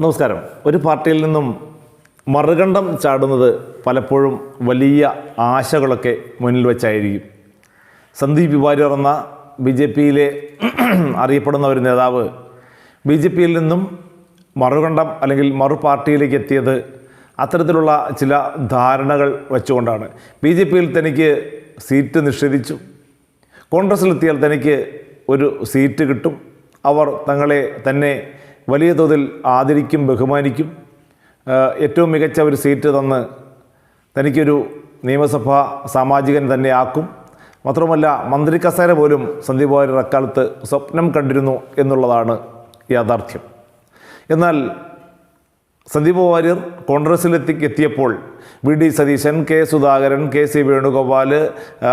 നമസ്കാരം. ഒരു പാർട്ടിയിൽ നിന്നും മറുകണ്ഠം ചാടുന്നത് പലപ്പോഴും വലിയ ആശകളൊക്കെ മുന്നിൽ വെച്ചായിരിക്കും. സന്ദീപ് വാര്യർ എന്ന ബി ജെ പിയിലെ അറിയപ്പെടുന്ന ഒരു നേതാവ് ബി ജെ പിയിൽ നിന്നും മറുകണ്ഠം അല്ലെങ്കിൽ മറു പാർട്ടിയിലേക്ക് എത്തിയത് അത്തരത്തിലുള്ള ചില ധാരണകൾ വെച്ചുകൊണ്ടാണ്. ബി ജെ പിയിൽ തനിക്ക് സീറ്റ് നിഷേധിച്ചു. കോൺഗ്രസ്സിലെത്തിയാൽ തനിക്ക് ഒരു സീറ്റ് കിട്ടും. അവർ തങ്ങളെ തന്നെ വലിയ തോതിൽ ആദരിക്കും ബഹുമാനിക്കും. ഏറ്റവും മികച്ച ഒരു സീറ്റ് തന്ന് തനിക്കൊരു നിയമസഭാ സാമാജികൻ തന്നെ ആക്കും. മാത്രമല്ല മന്ത്രി കസേര പോലും സന്ദീപ് വാര്യർ അക്കാലത്ത് സ്വപ്നം കണ്ടിരുന്നു എന്നുള്ളതാണ് യാഥാർത്ഥ്യം. എന്നാൽ സന്ദീപ് വാര്യർ കോൺഗ്രസിലെത്തി എത്തിയപ്പോൾ V D Satheesan K Sudhakaran K C Venugopal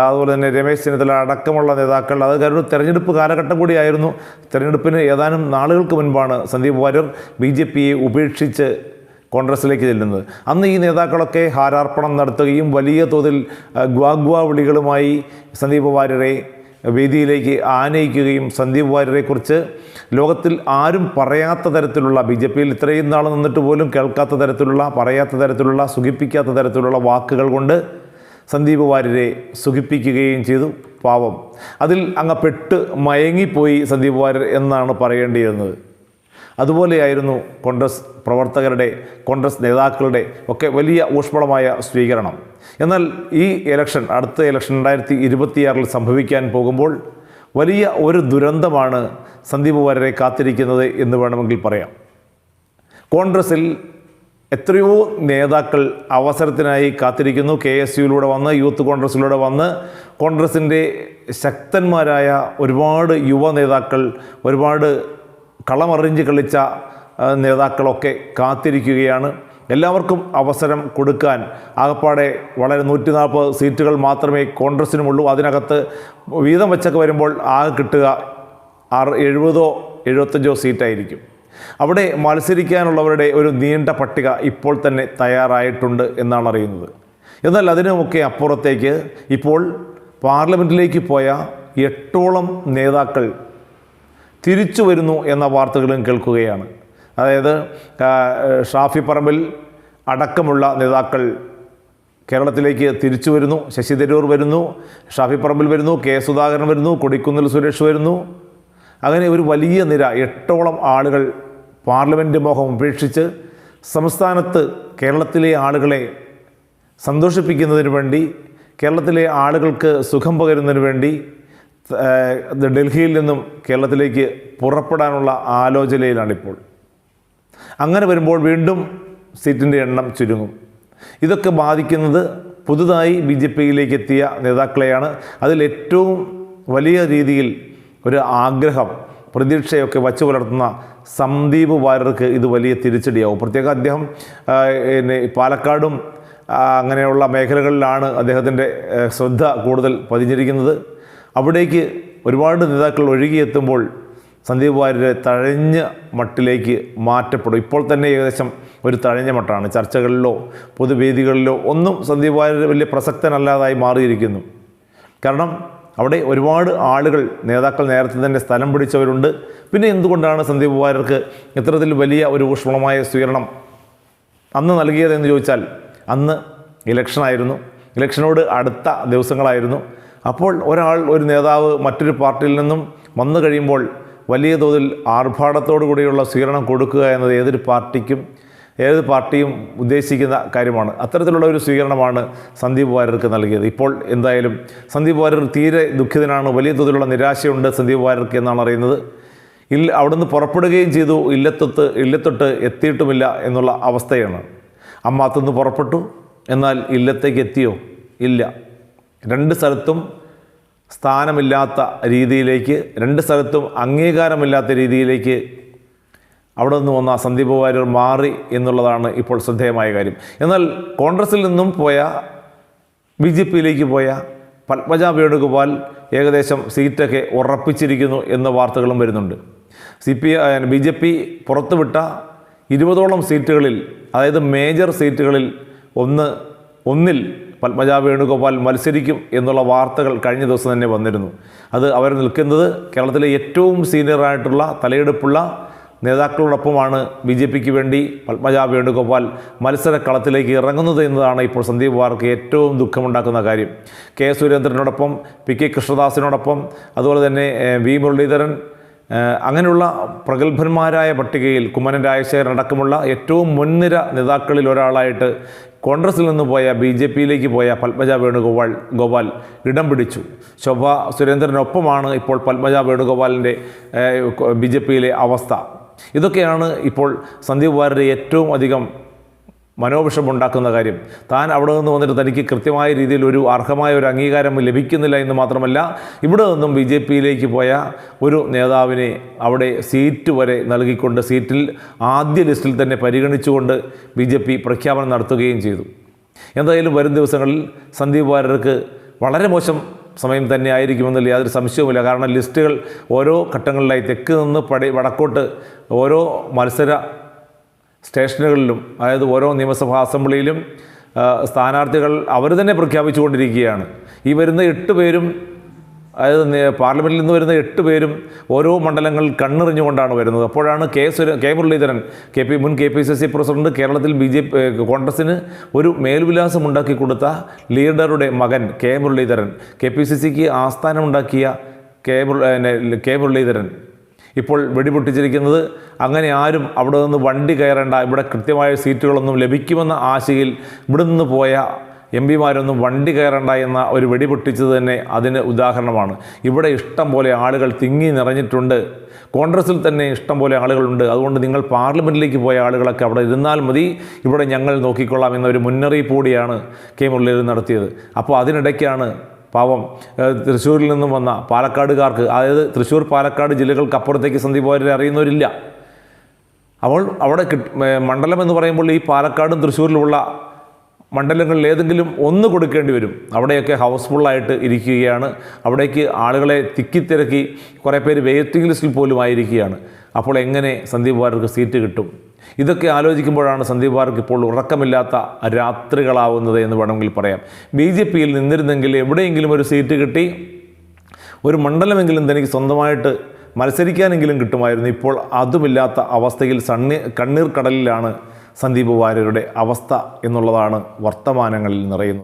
അതുപോലെ തന്നെ രമേശ് ചെന്നിത്തല അടക്കമുള്ള നേതാക്കൾ അത് കാരണം തെരഞ്ഞെടുപ്പ് കാലഘട്ടം കൂടിയായിരുന്നു. തെരഞ്ഞെടുപ്പിന് ഏതാനും നാളുകൾക്ക് മുൻപാണ് സന്ദീപ് വാര്യർ ബി ജെ പിയെ ഉപേക്ഷിച്ച് കോൺഗ്രസ്സിലേക്ക് ചെല്ലുന്നത്. അന്ന് ഈ നേതാക്കളൊക്കെ ഹാരാർപ്പണം നടത്തുകയും വലിയ തോതിൽ ഗ്വാഗ്വാ വിളികളുമായി സന്ദീപ് വാര്യരെ വേദിയിലേക്ക് ആനയിക്കുകയും സന്ദീപ് വാര്യരെക്കുറിച്ച് ലോകത്തിൽ ആരും പറയാത്ത തരത്തിലുള്ള ബി ജെ പിയിൽ ഇത്രയും നാൾ നിന്നിട്ട് പോലും കേൾക്കാത്ത തരത്തിലുള്ള പറയാത്ത തരത്തിലുള്ള സുഖിപ്പിക്കാത്ത തരത്തിലുള്ള വാക്കുകൾ കൊണ്ട് സന്ദീപ് വാര്യരെ സുഖിപ്പിക്കുകയും ചെയ്തു. പാവം. അതിൽ അങ്ങ് പെട്ട് മയങ്ങിപ്പോയി സന്ദീപ് വാര്യർ എന്നാണ് പറയേണ്ടിയിരുന്നത്. അതുപോലെയായിരുന്നു കോൺഗ്രസ് പ്രവർത്തകരുടെ കോൺഗ്രസ് നേതാക്കളുടെ ഒക്കെ വലിയ ഊഷ്മളമായ സ്വീകരണം. എന്നാൽ ഈ ഇലക്ഷൻ അടുത്ത ഇലക്ഷൻ രണ്ടായിരത്തി ഇരുപത്തിയാറിൽ സംഭവിക്കാൻ പോകുമ്പോൾ വലിയ ഒരു ദുരന്തമാണ് സന്ദീപ് വാര്യരെ കാത്തിരിക്കുന്നത് എന്ന് വേണമെങ്കിൽ പറയാം. കോൺഗ്രസിൽ എത്രയോ നേതാക്കൾ അവസരത്തിനായി കാത്തിരിക്കുന്നു. കെ എസ് യുയിലൂടെ വന്ന് യൂത്ത് കോൺഗ്രസിലൂടെ വന്ന് കോൺഗ്രസിന്റെ ശക്തന്മാരായ ഒരുപാട് യുവ നേതാക്കൾ ഒരുപാട് കളമറിഞ്ച് കളിച്ച നേതാക്കളൊക്കെ കാത്തിരിക്കുകയാണ്. എല്ലാവർക്കും അവസരം കൊടുക്കാൻ ആകപ്പാടെ വളരെ നൂറ്റി നാൽപ്പത് സീറ്റുകൾ മാത്രമേ കോൺഗ്രസിനുമുള്ളൂ. അതിനകത്ത് വീതം വെച്ചൊക്കെ വരുമ്പോൾ ആകെ കിട്ടുക ആറ് എഴുപതോ എഴുപത്തഞ്ചോ സീറ്റായിരിക്കും. അവിടെ മത്സരിക്കാനുള്ളവരുടെ ഒരു നീണ്ട പട്ടിക ഇപ്പോൾ തന്നെ തയ്യാറായിട്ടുണ്ട് എന്നാണ് അറിയുന്നത്. എന്നാൽ അതിനുമൊക്കെ അപ്പുറത്തേക്ക് ഇപ്പോൾ പാർലമെന്റിലേക്ക് പോയ എട്ടോളം നേതാക്കൾ തിരിച്ചു വരുന്നു എന്ന വാർത്തകളും കേൾക്കുകയാണ്. അതായത് ഷാഫി പറമ്പിൽ അടക്കമുള്ള നേതാക്കൾ കേരളത്തിലേക്ക് തിരിച്ചു വരുന്നു. ശശി തരൂർ വരുന്നു ഷാഫി പറമ്പിൽ വരുന്നു കെ സുധാകരൻ വരുന്നു കൊടിക്കുന്നിൽ സുരേഷ് വരുന്നു. അങ്ങനെ ഒരു വലിയ നിര എട്ടോളം ആളുകൾ പാർലമെന്റ് മോഹം ഉപേക്ഷിച്ച് സംസ്ഥാനത്ത് കേരളത്തിലെ ആളുകളെ സന്തോഷിപ്പിക്കുന്നതിന് വേണ്ടി കേരളത്തിലെ ആളുകൾക്ക് സുഖം പകരുന്നതിന് വേണ്ടി ഡൽഹിയിൽ നിന്നും കേരളത്തിലേക്ക് പുറപ്പെടാനുള്ള ആലോചനയിലാണിപ്പോൾ. അങ്ങനെ വരുമ്പോൾ വീണ്ടും സീറ്റിന്റെ എണ്ണം ചുരുങ്ങും. ഇതൊക്കെ ബാധിക്കുന്നത് പുതുതായി ബി ജെ പിയിലേക്ക് എത്തിയ നേതാക്കളെയാണ് അതിലേറ്റവും വലിയ രീതിയിൽ ഒരു ആഗ്രഹം പ്രതീക്ഷയൊക്കെ വച്ചു പുലർത്തുന്ന സന്ദീപ് വാര്യർക്ക് ഇത് വലിയ തിരിച്ചടിയാവും. പ്രത്യേകം അദ്ദേഹം പിന്നെ പാലക്കാടും അങ്ങനെയുള്ള മേഖലകളിലാണ് അദ്ദേഹത്തിന്റെ ശ്രദ്ധ കൂടുതൽ പതിഞ്ഞിരിക്കുന്നത്. അവിടേക്ക് ഒരുപാട് നേതാക്കൾ ഒഴുകിയെത്തുമ്പോൾ സന്ദീപ് വാര്യരെ തഴഞ്ഞ മട്ടിലേക്ക് മാറ്റപ്പെടും. ഇപ്പോൾ തന്നെ ഏകദേശം ഒരു തഴഞ്ഞ മട്ടാണ്. ചർച്ചകളിലോ പൊതുവേദികളിലോ ഒന്നും സന്ദീപ് വാര്യർ വലിയ പ്രസക്തനല്ലാതായി മാറിയിരിക്കുന്നു. കാരണം അവിടെ ഒരുപാട് ആളുകൾ നേതാക്കൾ നേരത്തെ തന്നെ സ്ഥലം പിടിച്ചവരുണ്ട്. പിന്നെ എന്തുകൊണ്ടാണ് സന്ദീപ് വാര്യർക്ക് ഇത്തരത്തിൽ വലിയ ഒരു ഊഷ്മളമായ സ്വീകരണം അന്ന് നൽകിയതെന്ന് ചോദിച്ചാൽ അന്ന് ഇലക്ഷനായിരുന്നു. ഇലക്ഷനോട് അടുത്ത ദിവസങ്ങളായിരുന്നു. അപ്പോൾ ഒരാൾ ഒരു നേതാവ് മറ്റൊരു പാർട്ടിയിൽ നിന്നും വന്നു കഴിയുമ്പോൾ വലിയ തോതിൽ ആർഭാടത്തോടു കൂടിയുള്ള സ്വീകരണം കൊടുക്കുക എന്നത് ഏതൊരു പാർട്ടിക്കും ഏത് പാർട്ടിയും ഉദ്ദേശിക്കുന്ന കാര്യമാണ്. അത്തരത്തിലുള്ള ഒരു സ്വീകരണമാണ് സന്ദീപ് വാര്യർക്ക് നൽകിയത്. ഇപ്പോൾ എന്തായാലും സന്ദീപ് വാര്യർ തീരെ ദുഃഖിതനാണ്. വലിയ തോതിലുള്ള നിരാശയുണ്ട് സന്ദീപ് വാര്യർക്ക് എന്നാണ് അറിയുന്നത്. ഇൽ അവിടുന്ന് പുറപ്പെടുകയും ചെയ്തു. ഇല്ലത്തൊത്ത് ഇല്ലത്തൊട്ട് എത്തിയിട്ടുമില്ല എന്നുള്ള അവസ്ഥയാണ്. അമ്മാത്തുനിന്ന് പുറപ്പെട്ടു. എന്നാൽ ഇല്ലത്തേക്ക് എത്തിയോ? ഇല്ല. രണ്ട് സ്ഥലത്തും സ്ഥാനമില്ലാത്ത രീതിയിലേക്ക് രണ്ട് സ്ഥലത്തും അംഗീകാരമില്ലാത്ത രീതിയിലേക്ക് അവിടെ നിന്ന് വന്ന സന്ദീപ് വാര്യർ മാറി എന്നുള്ളതാണ് ഇപ്പോൾ ശ്രദ്ധേയമായ കാര്യം. എന്നാൽ കോൺഗ്രസിൽ നിന്നും പോയ ബി ജെ പിയിലേക്ക് പോയ പത്മജ വേണുഗോപാൽ ഏകദേശം സീറ്റൊക്കെ ഉറപ്പിച്ചിരിക്കുന്നു എന്ന വാർത്തകളും വരുന്നുണ്ട്. C P B J P പുറത്തുവിട്ട ഇരുപതോളം സീറ്റുകളിൽ അതായത് മേജർ സീറ്റുകളിൽ ഒന്ന് ഒന്നിൽ പത്മജ വേണുഗോപാൽ മത്സരിക്കും എന്നുള്ള വാർത്തകൾ കഴിഞ്ഞ ദിവസം തന്നെ വന്നിരുന്നു. അത് അവർ നിൽക്കുന്നത് കേരളത്തിലെ ഏറ്റവും സീനിയറായിട്ടുള്ള തലയെടുപ്പുള്ള നേതാക്കളോടൊപ്പമാണ് ബി ജെ പിക്ക് വേണ്ടി പത്മജ വേണുഗോപാൽ മത്സരക്കളത്തിലേക്ക് ഇറങ്ങുന്നത് എന്നതാണ് ഇപ്പോൾ സന്ദീപ് വാർക്ക് ഏറ്റവും ദുഃഖമുണ്ടാക്കുന്ന കാര്യം. കെ സുരേന്ദ്രനോടൊപ്പം പി കെ കൃഷ്ണദാസിനോടൊപ്പം അതുപോലെ തന്നെ വി മുരളീധരൻ അങ്ങനെയുള്ള പ്രഗത്ഭന്മാരായ പട്ടികയിൽ കുമ്മനൻ രാജശേഖരൻ അടക്കമുള്ള ഏറ്റവും മുൻനിര നേതാക്കളിൽ ഒരാളായിട്ട് കോൺഗ്രസിൽ നിന്ന് പോയ ബി ജെ പിയിലേക്ക് പോയ പത്മജ വേണുഗോപാൽ ഗോപാൽ ഇടം പിടിച്ചു. ശോഭ സുരേന്ദ്രനൊപ്പമാണ് ഇപ്പോൾ പത്മജ വേണുഗോപാലിന്റെ ബി ജെ പിയിലെ അവസ്ഥ. ഇതൊക്കെയാണ് ഇപ്പോൾ സന്ദീപ് വാര്യരെ ഏറ്റവും അധികം മനോവിഷമുണ്ടാക്കുന്ന കാര്യം. താൻ അവിടെ നിന്ന് വന്നിട്ട് തനിക്ക് കൃത്യമായ രീതിയിൽ ഒരു അർഹമായ ഒരു അംഗീകാരം ലഭിക്കുന്നില്ല എന്ന് മാത്രമല്ല ഇവിടെ നിന്നും ബി ജെ പിയിലേക്ക് പോയ ഒരു നേതാവിനെ അവിടെ സീറ്റ് വരെ നൽകിക്കൊണ്ട് സീറ്റിൽ ആദ്യ ലിസ്റ്റിൽ തന്നെ പരിഗണിച്ചുകൊണ്ട് ബി ജെ പി പ്രഖ്യാപനം നടത്തുകയും ചെയ്തു. എന്തായാലും വരും ദിവസങ്ങളിൽ സന്ദീപ് വാര്യർക്ക് വളരെ മോശം സമയം തന്നെ ആയിരിക്കുമെന്നില്ല യാതൊരു സംശയവുമില്ല. കാരണം ലിസ്റ്റുകൾ ഓരോ ഘട്ടങ്ങളിലായി തെക്ക് നിന്ന് പടി വടക്കോട്ട് ഓരോ മത്സര സ്റ്റേഷനുകളിലും അതായത് ഓരോ നിയമസഭാ അസംബ്ലിയിലും സ്ഥാനാർത്ഥികൾ അവർ തന്നെ പ്രഖ്യാപിച്ചുകൊണ്ടിരിക്കുകയാണ്. ഈ വരുന്ന എട്ട് പേരും അതായത് പാർലമെന്റിൽ നിന്ന് വരുന്ന എട്ട് പേരും ഓരോ മണ്ഡലങ്ങളിൽ കണ്ണെറിഞ്ഞുകൊണ്ടാണ് വരുന്നത്. അപ്പോഴാണ് കെ സുര കെ മുരളീധരൻ കെ പി മുൻ K P C C president കേരളത്തിൽ ബി ജെ പി കോൺഗ്രസിന് ഒരു മേൽവിലാസം ഉണ്ടാക്കി കൊടുത്ത ലീഡറുടെ മകൻ K Muraleedharan K P C സിക്ക് ആസ്ഥാനമുണ്ടാക്കിയ കെ മുരളീധരൻ. ഇപ്പോൾ വെടിപൊട്ടിച്ചിരിക്കുന്നത്. അങ്ങനെ ആരും അവിടെ നിന്ന് വണ്ടി കയറേണ്ട. ഇവിടെ കൃത്യമായ സീറ്റുകളൊന്നും ലഭിക്കുമെന്ന ആശയിൽ ഇവിടെ നിന്ന് പോയ എം പിമാരൊന്നും വണ്ടി കയറേണ്ട എന്ന ഒരു വെടിപൊട്ടിച്ചത് തന്നെ അതിന് ഉദാഹരണമാണ്. ഇവിടെ ഇഷ്ടം പോലെ ആളുകൾ തിങ്ങി നിറഞ്ഞിട്ടുണ്ട്. കോൺഗ്രസിൽ തന്നെ ഇഷ്ടം പോലെ ആളുകളുണ്ട്. അതുകൊണ്ട് നിങ്ങൾ പാർലമെന്റിലേക്ക് പോയ ആളുകളൊക്കെ അവിടെ ഇരുന്നാൽ മതി. ഇവിടെ ഞങ്ങൾ നോക്കിക്കൊള്ളാം എന്നൊരു മുന്നറിയിപ്പ് കൂടിയാണ് കെ മുരളീധരൻ നടത്തിയത്. അപ്പോൾ അതിനിടയ്ക്കാണ് പാവം തൃശ്ശൂരിൽ നിന്നും വന്ന പാലക്കാടുകാർക്ക് അതായത് തൃശ്ശൂർ പാലക്കാട് ജില്ലകൾക്കപ്പുറത്തേക്ക് സന്ദീപ് വാര്യരെ അറിയുന്നവരില്ല. അവൾ അവിടെ മണ്ഡലം എന്ന് പറയുമ്പോൾ ഈ പാലക്കാടും തൃശ്ശൂരിലുമുള്ള മണ്ഡലങ്ങളിൽ ഏതെങ്കിലും ഒന്ന് കൊടുക്കേണ്ടി വരും. അവിടെയൊക്കെ ഹൗസ്ഫുള്ളായിട്ട് ഇരിക്കുകയാണ്. അവിടേക്ക് ആളുകളെ തിക്കിത്തിരക്കി കുറേ പേര് വെയിറ്റിംഗ് ലിസ്റ്റിൽ പോലും ആയിരിക്കുകയാണ്. അപ്പോൾ എങ്ങനെ സന്ദീപ് വാര്യർക്ക് സീറ്റ് കിട്ടും? ഇതൊക്കെ ആലോചിക്കുമ്പോഴാണ് സന്ദീപ് വാർക്ക് ഇപ്പോൾ ഉറക്കമില്ലാത്ത രാത്രികളാവുന്നത് എന്ന് വേണമെങ്കിൽ പറയാം. ബി ജെ പിയിൽ നിന്നിരുന്നെങ്കിൽ എവിടെയെങ്കിലും ഒരു സീറ്റ് കിട്ടി. ഒരു മണ്ഡലമെങ്കിലും തനിക്ക് സ്വന്തമായിട്ട് മത്സരിക്കാനെങ്കിലും കിട്ടുമായിരുന്നു. ഇപ്പോൾ അതുമില്ലാത്ത അവസ്ഥയിൽ സണ്ണി കണ്ണീർ കടലിലാണ് സന്ദീപ് വാര്യരുടെ അവസ്ഥ എന്നുള്ളതാണ് വർത്തമാനങ്ങളിൽ നിറയുന്നത്.